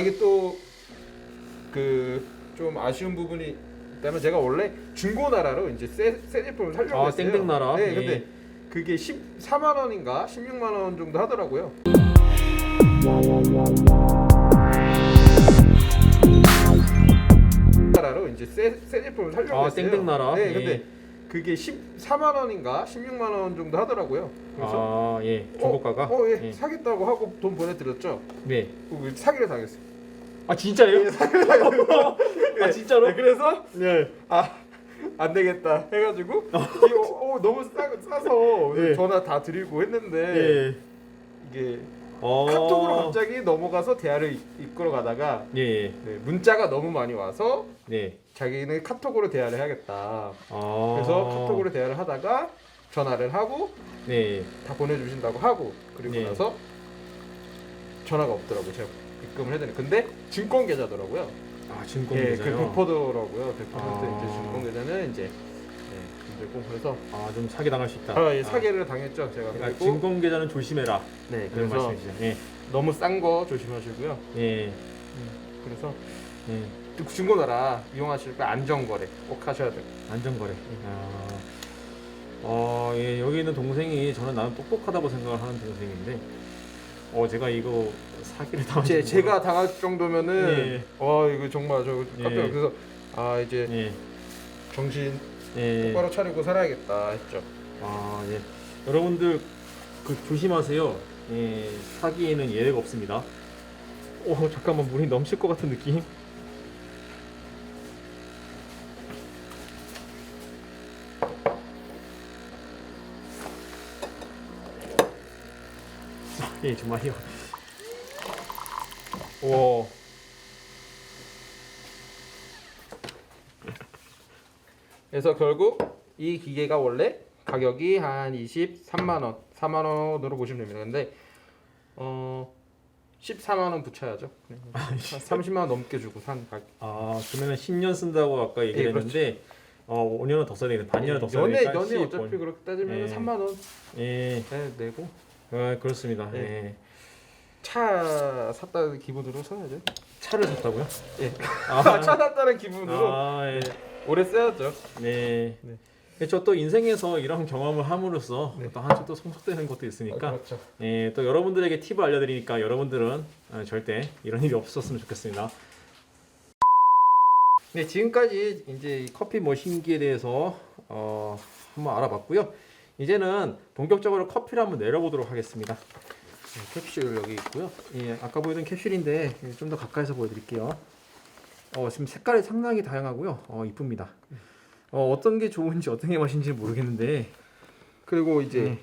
이게 또 그 좀 아쉬운 부분이 있다면 제가 원래 중고 나라로 이제 새, 새 제품을 살려고 아, 했어요. 땡땡 나라? 네, 예. 근데 그게 14만 원인가 16만 원 정도 하더라고요. 나라로 이제 새, 새 제품을 살려고 아, 했어요. 땡땡 나라? 네, 예. 근데 그게 14만 원인가 16만 원 정도 하더라고요. 그래서 아, 예. 중고가가? 어, 어, 예, 예. 사겠다고 하고 돈 보내드렸죠. 네. 그 사기를 당했어요. 아, 진짜예요? 아, 진짜로? 네, 그래서 네. 아, 안 되겠다 해가지고 이거 어, 너무 싸, 싸서 네. 전화 다 드리고 했는데 예. 이게 어. 카톡으로 갑자기 넘어가서 대화를 이- 이끌어 가다가 예, 예. 네, 문자가 너무 많이 와서 네. 자기는 카톡으로 대화를 해야겠다. 아. 그래서 카톡으로 대화를 하다가 전화를 하고 네. 다 보내주신다고 하고 그리고 네. 나서 전화가 없더라고요. 제가 입금을 해야 되는. 근데 증권 계좌더라고요. 아, 증권 예, 그 계좌요. 100%더라고요. 100% 아. 이제 증권 계좌는 이제 예, 힘들고 그래서 아, 좀 사기 당할 수 있다. 아, 예, 사기를 당했죠. 제가 그러니까 그리고 증권 계좌는 조심해라. 네, 그런 그래서 말씀이시죠. 예. 너무 싼 거 조심하시고요. 예. 그래서 예. 또 중고나라 이용하실 때 안전거래 꼭 하셔야 돼요. 안전거래. 아. 어, 예, 여기 있는 동생이 저는 나는 똑똑하다고 생각을 하는 동생인데, 어, 제가 이거 사기를 당한 제, 제가 당할 정도면은 예. 와 이거 정말 저 깜짝 예. 그래서 아 이제 예, 정신 예. 똑바로 차리고 살아야겠다 했죠. 아, 예. 여러분들 그 조심하세요. 예, 사기에는 예외가 없습니다. 오, 잠깐만 물이 넘칠 것 같은 느낌. 예, 정말요. 와. 그래서 결국 이 기계가 원래 가격이 한 23만 원, 4만 원으로 보시면 됩니다. 근데 어 14만 원 붙여야죠. 네. 30만 원 넘게 주고 산 가격. 아, 그러면 10년 쓴다고 아까 얘기를 예, 그렇죠. 했는데, 어, 5년은 더 써야 되겠네. 반년은 더 써야 연애 되니까. 연애 15 어차피 그렇게 따지면 예. 3만 원 예, 네, 내고 아, 그렇습니다. 예. 예. 차 샀다는 기분으로 써야죠. 차를 샀다고요? 예. 아, 차 샀다는 기분으로 아, 예. 오래 써야죠. 네. 네. 저또 인생에서 이런 경험을 함으로써 네. 또 한쪽 또 성숙되는 것도 있으니까 그렇죠. 예, 또 여러분들에게 팁을 알려드리니까 여러분들은 어, 절대 이런 일이 없었으면 좋겠습니다. 네, 지금까지 이제 이 커피 머신기에 대해서 어, 한번 알아봤고요. 이제는 본격적으로 커피를 한번 내려보도록 하겠습니다. 네, 캡슐 여기 있고요. 예, 아까 보여준 캡슐인데 좀 더 가까이서 보여드릴게요. 어, 지금 색깔이 상당히 다양하고요. 어, 이쁩니다. 어, 어떤 게 좋은지 어떤 게 맛인지 모르겠는데 그리고 이제 음.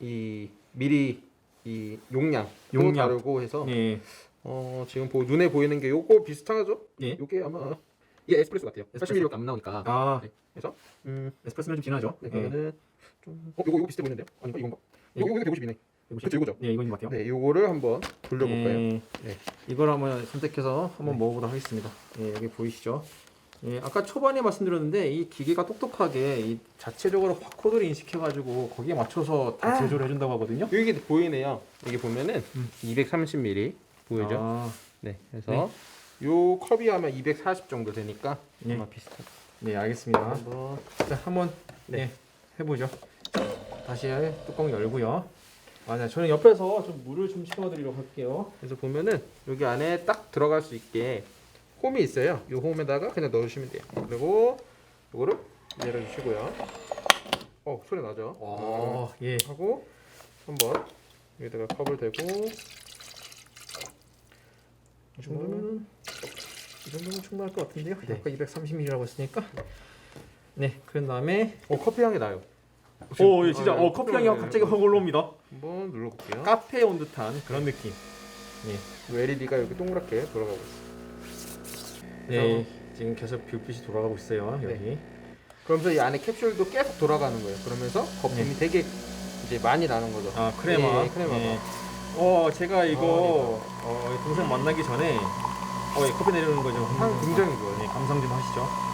이 미리 이 용량 용량. 용량 다르고 해서 예, 어 지금 보 눈에 보이는 게 요거 비슷하죠? 예. 요게 아마 이게 에스프레소 같아요. 에스프레소. 80ml밖에 안 나오니까. 아, 네. 그래서 음 에스프레소는 좀 진하죠? 네, 예. 그러면은 좀 어, 요거 요거 비슷해 보이는데요? 아닌가 이건가? 예. 요거 요거 150이네. 그쵸 요거죠? 예, 이건 것 같아요. 네, 요거를 한번 돌려볼까요? 예, 네. 이걸 한번 선택해서 한번 네. 먹어보도록 하겠습니다. 예, 여기 보이시죠? 예, 아까 초반에 말씀드렸는데 이 기계가 똑똑하게 이 자체적으로 바코드를 인식해가지고 거기에 맞춰서 다 아. 제조를 해준다고 하거든요. 여기 보이네요. 여기 보면은 음. 230ml 보이죠? 아, 네. 그래서 요 컵이 아마 240 정도 되니까 예. 아마 비슷한. 네, 알겠습니다. 한번 자, 한번 네. 네. 해보죠. 다시 뚜껑 열고요. 아, 네, 저는 옆에서 좀 물을 좀 채워드리도록 할게요. 그래서 보면은 여기 안에 딱 들어갈 수 있게 홈이 있어요. 이 홈에다가 그냥 넣으시면 돼요. 그리고 이거를 내려주시고요. 어 소리 나죠? 어, 어, 예. 하고 한번 여기다가 컵을 대고 이 정도면 이 정도면 충분할 것 같은데요. 네. 아까 230ml라고 했으니까. 네, 그런 다음에 어 커피 향이 나요. 오, 예, 진짜 아, 어, 커피 향이 네, 갑자기 확 올라옵니다. 한번 눌러볼게요. 카페에 온 듯한 그런 느낌. LED가 여기 동그랗게 돌아가고 있어요. 네, 지금 계속 불빛이 돌아가고 있어요. 여기. 네. 그러면서 이 안에 캡슐도 계속 돌아가는 거예요. 그러면서 거품이 되게 이제 많이 나는 거죠. 아 크레마. 예, 크레마가. 어 제가 이거 아, 어, 동생 만나기 전에 어, 예, 커피 내리는 거좀 향 굉장히 좋아요. 네, 감상 좀 하시죠.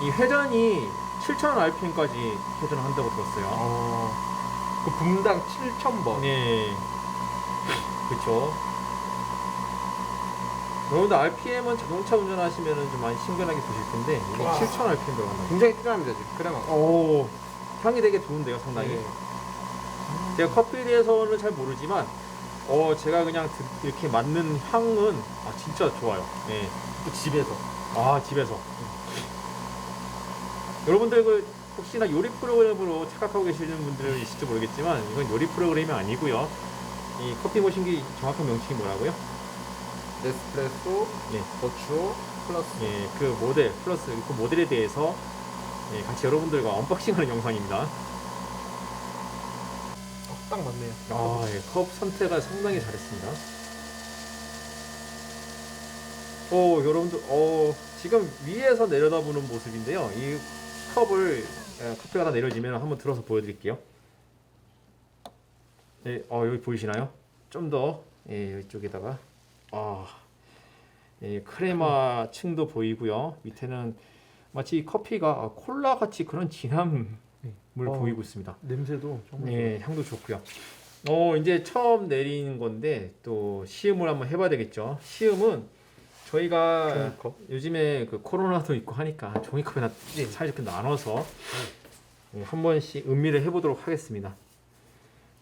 이 회전이 7,000 RPM까지 회전을 한다고 들었어요. 어, 그 분당 7,000번. 네, 그렇죠. 여러분들 RPM은 자동차 운전하시면은 좀 많이 친근하게 드실 텐데 와. 7,000 RPM 들어간다. 굉장히 특이합니다 지금 크레마가. 오 향이 되게 좋은데요 상당히. 네. 제가 커피에 대해서는 잘 모르지만 어 제가 그냥 드- 이렇게 맡는 향은 아 진짜 좋아요. 네. 또 집에서. 아 집에서. 여러분들 그 혹시나 요리 프로그램으로 착각하고 계시는 분들은 있을지 모르겠지만 이건 요리 프로그램이 아니고요. 이 커피 머신기 정확한 명칭이 뭐라고요? 네스프레소, 네. 고추, 플러스. 예, 그 모델 플러스 그 모델에 대해서 예, 같이 여러분들과 언박싱하는 영상입니다. 어, 딱 맞네요. 아, 예, 컵 선택을 상당히 잘했습니다. 오, 여러분들, 어, 지금 위에서 내려다보는 모습인데요. 이 컵을 예, 커피가 다 내려지면 한번 들어서 보여드릴게요. 네, 어, 여기 보이시나요? 좀 더, 예, 이쪽에다가, 아, 예, 크레마 층도 보이고요. 밑에는 마치 이 커피가 콜라 같이 그런 진함을 어. 보이고 있습니다. 냄새도 정말 네, 향도 좋고요. 어, 이제 처음 내리는 건데 또 시음을 한번 해봐야 되겠죠. 시음은 저희가 종이컵. 요즘에 그 코로나도 있고 하니까 종이컵에 나, 네. 사이좋게 나눠서 네, 한 번씩 음미를 해보도록 하겠습니다.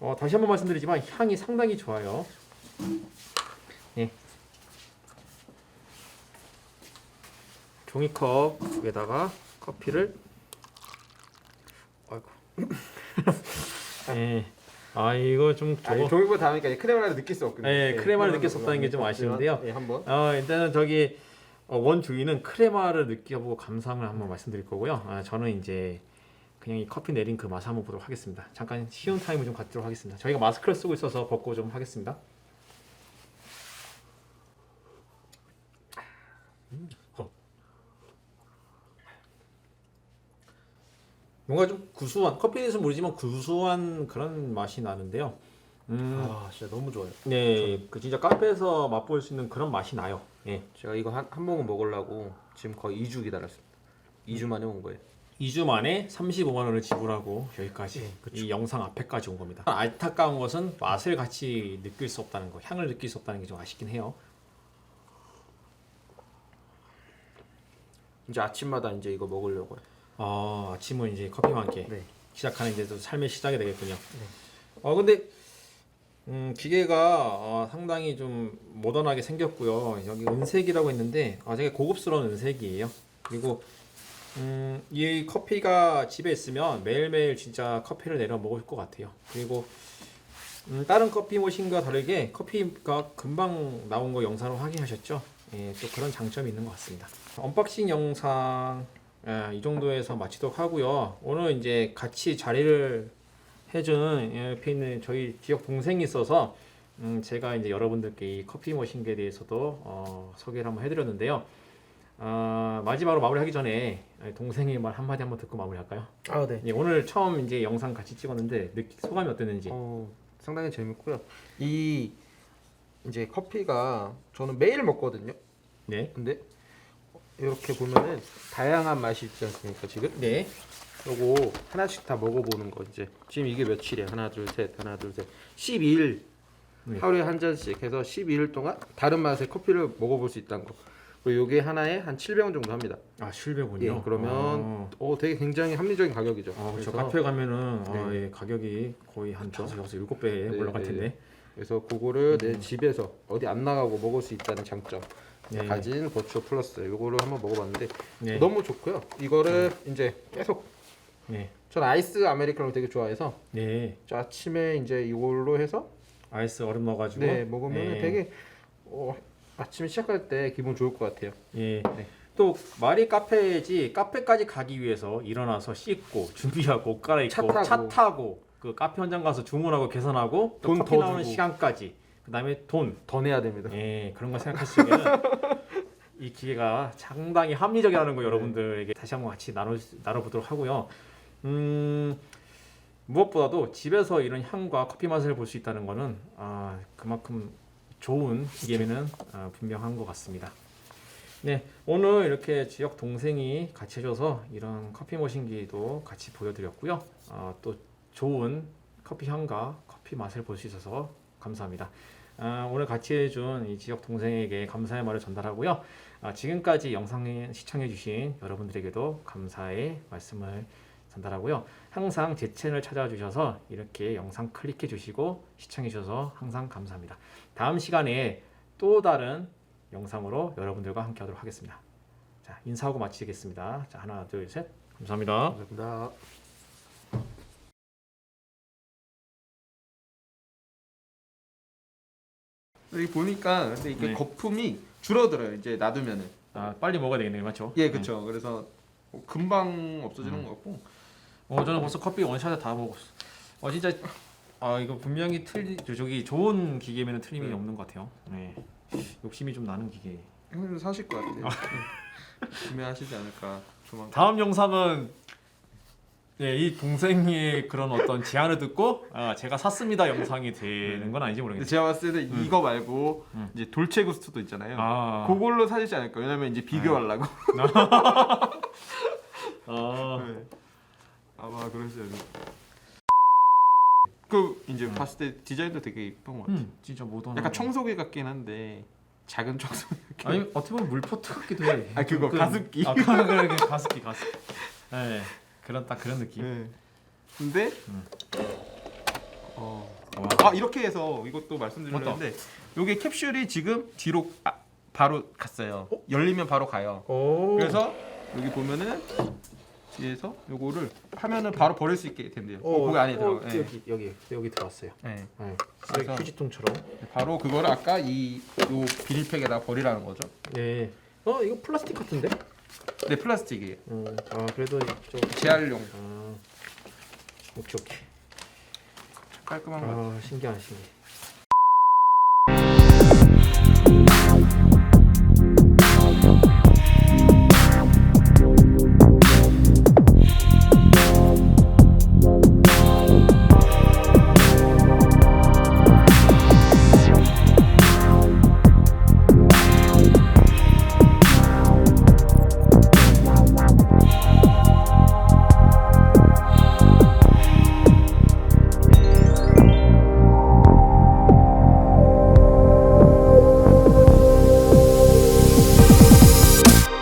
어, 다시 한번 말씀드리지만 향이 상당히 좋아요. 네. 종이컵에다가 커피를 아이고. 네. 아 이거 좀 아, 이 저거. 종이보다 다르니까 크레마를 느낄 수 없거든요. 네, 크레마를 느낄 수 없다는 게 좀 아쉬운데요. 네, 한번. 어, 일단은 저기 어, 원 주인은 크레마를 느껴보고 감상을 한번 말씀드릴 거고요. 아, 저는 이제 그냥 이 커피 내린 그 맛을 한번 보도록 하겠습니다. 잠깐 쉬운 타임을 좀 갖도록 하겠습니다. 저희가 마스크를 쓰고 있어서 벗고 좀 하겠습니다. 음, 어. 뭔가 좀 구수한 대해서 모르지만 구수한 그런 맛이 나는데요. 음, 아, 진짜 너무 좋아요. 네, 그 진짜 카페에서 맛볼 수 있는 그런 맛이 나요. 예. 제가 이거 한, 한 모금 먹으려고 지금 거의 2주 기다렸습니다. 2주 만에 온 거예요. 2주 만에 35만 원을 지불하고 여기까지 네. 이 영상 앞에까지 온 겁니다. 안타까운 것은 맛을 같이 느낄 수 없다는 거, 향을 느낄 수 없다는 게 좀 아쉽긴 해요. 이제 아침마다 이제 이거 먹으려고요. 아, 아침은 이제 커피와 함께 네. 시작하는 이제 또 삶의 시작이 되겠군요. 어 근데 음, 기계가 어, 상당히 좀 모던하게 생겼고요. 여기 은색이라고 했는데 아, 되게 고급스러운 은색이에요. 그리고 음, 이 커피가 집에 있으면 매일매일 진짜 커피를 내려 먹을 것 같아요. 그리고 음, 다른 커피 머신과 다르게 커피가 금방 나온 거 영상으로 확인하셨죠? 예, 또 그런 장점이 있는 것 같습니다. 언박싱 영상 예, 이 정도에서 마치도록 하고요. 오늘 이제 같이 자리를 예, 옆에 있는 저희 지역 동생이 있어서 음, 제가 이제 여러분들께 이 커피 머신기에 대해서도 어, 소개를 한번 해드렸는데요. 아, 마지막으로 마무리하기 전에 동생의 말 한마디 한번 듣고 마무리할까요? 아, 네. 예, 오늘 처음 이제 영상 같이 찍었는데 느끼, 소감이 어땠는지. 어, 상당히 재밌고요. 이 이제 커피가 저는 매일 먹거든요. 네. 근데 이렇게 보면은 다양한 맛이 있지 않습니까 지금? 네. 요거 하나씩 다 먹어보는 거 이제 지금 이게 며칠이야 하나 둘 셋 하나 둘 셋 12일 네. 하루에 한 잔씩 해서 12일 동안 다른 맛의 커피를 먹어볼 수 있다는 거 그리고 요게 하나에 한 700원 정도 합니다 아, 실배군요. 예, 그러면 어. 어, 되게 굉장히 합리적인 가격이죠 아, 그렇죠. 카페 가면은 아, 네. 예, 가격이 거의 한 그쵸. 다섯, 여섯, 일곱 배 네, 올라갈 네, 텐데. 그래서 그거를 음. 내 집에서 어디 안 나가고 먹을 수 있다는 장점 네. 가진 버추어 플러스 요거를 한번 먹어봤는데 네. 너무 좋고요 이거를 이제 계속 네. 전 아이스 아메리카노 되게 좋아해서 네. 저 아침에 이제 이걸로 해서 아이스 얼음 넣어가지고. 네 먹으면 네. 되게 어, 아침에 시작할 때 기분 좋을 것 같아요. 예. 네. 또 말이 카페지 카페까지 가기 위해서 일어나서 씻고 준비하고 옷 갈아입고 차 타고. 차 타고 그 카페 현장 가서 주문하고 계산하고 또돈 커피 더 나오는 주고. 시간까지 그다음에 돈 더 내야 됩니다. 예, 그런 거 생각하시면 이 기계가 상당히 합리적이라는 거 여러분들에게 다시 한번 같이 나눠 나눠보도록 하고요. 음, 무엇보다도 집에서 이런 향과 커피 맛을 볼 수 있다는 거는 아, 그만큼 좋은 기계면은 아, 분명한 것 같습니다. 네, 오늘 이렇게 지역 동생이 같이 해줘서 이런 커피 머신기도 같이 보여드렸고요. 아, 또 좋은 커피 향과 커피 맛을 볼 수 있어서 감사합니다. 아, 오늘 같이 해준 이 지역 동생에게 감사의 말을 전달하고요. 아, 지금까지 영상 시청해주신 여러분들에게도 감사의 말씀을 전달하고요. 항상 제 채널 찾아주셔서 이렇게 영상 클릭해주시고 시청해주셔서 항상 감사합니다. 다음 시간에 또 다른 영상으로 여러분들과 함께 하도록 하겠습니다. 자 인사하고 마치겠습니다. 자 하나 둘 셋 감사합니다. 감사합니다. 여기 보니까 근데 이게 네. 거품이 줄어들어요. 이제 놔두면은. 아 빨리 먹어야 되겠네요, 맞죠? 예, 그렇죠. 그래서 뭐 금방 없어지는 음. 것 같고. 어 저는 벌써 커피 원샷에 다 먹었어. 어 진짜 아 이거 분명히 틀리 저- 저기 좋은 기계면은 틀림이 네. 없는 것 같아요. 네. 욕심이 좀 나는 기계. 형님 사실 것 같아요. 네. 구매하시지 않을까 조만간. 다음 영상은 네, 이 동생의 그런 어떤 제안을 듣고 아, 제가 샀습니다 영상이 되는 건 아닌지 근데 모르겠어요. 제가 봤을 때는 이거 말고 음. 이제 돌체 구스트도 있잖아요. 아, 그걸로 사시지 않을까? 왜냐면 이제 비교하려고. 아, 네. 아마 돼. 그 이제 봤을 때 디자인도 되게 예쁜 것 같아. 음, 진짜 모던. 약간 청소기 같긴 한데 작은 청소기. 같긴 아니 어떻게 보면 물포트 같기도 해. 아, 그거 가습기. 아 그래 그래 가습기 가습기. 네, 그런 딱 그런 느낌. 네. 근데 음. 어. 와. 아 이렇게 해서 이것도 말씀드리려고 했는데 요게 캡슐이 지금 뒤로 아, 바로 갔어요. 열리면 바로 가요. 오. 그래서 여기 보면은 뒤에서 요거를 하면은 바로 버릴 수 있게 된대요. 어, 거기 안에 들어. 예. 여기 여기 여기 들어왔어요. 네. 네. 그래서- 휴지통처럼. 바로 그거를 아까 이 요 비닐팩에다 버리라는 거죠. 네. 어 이거 플라스틱 같은데? 네 플라스틱이에요. 음. 아 그래도 좀. 재활용 아. 오케이 오케이. 깔끔한 거. 아 신기하네 신기.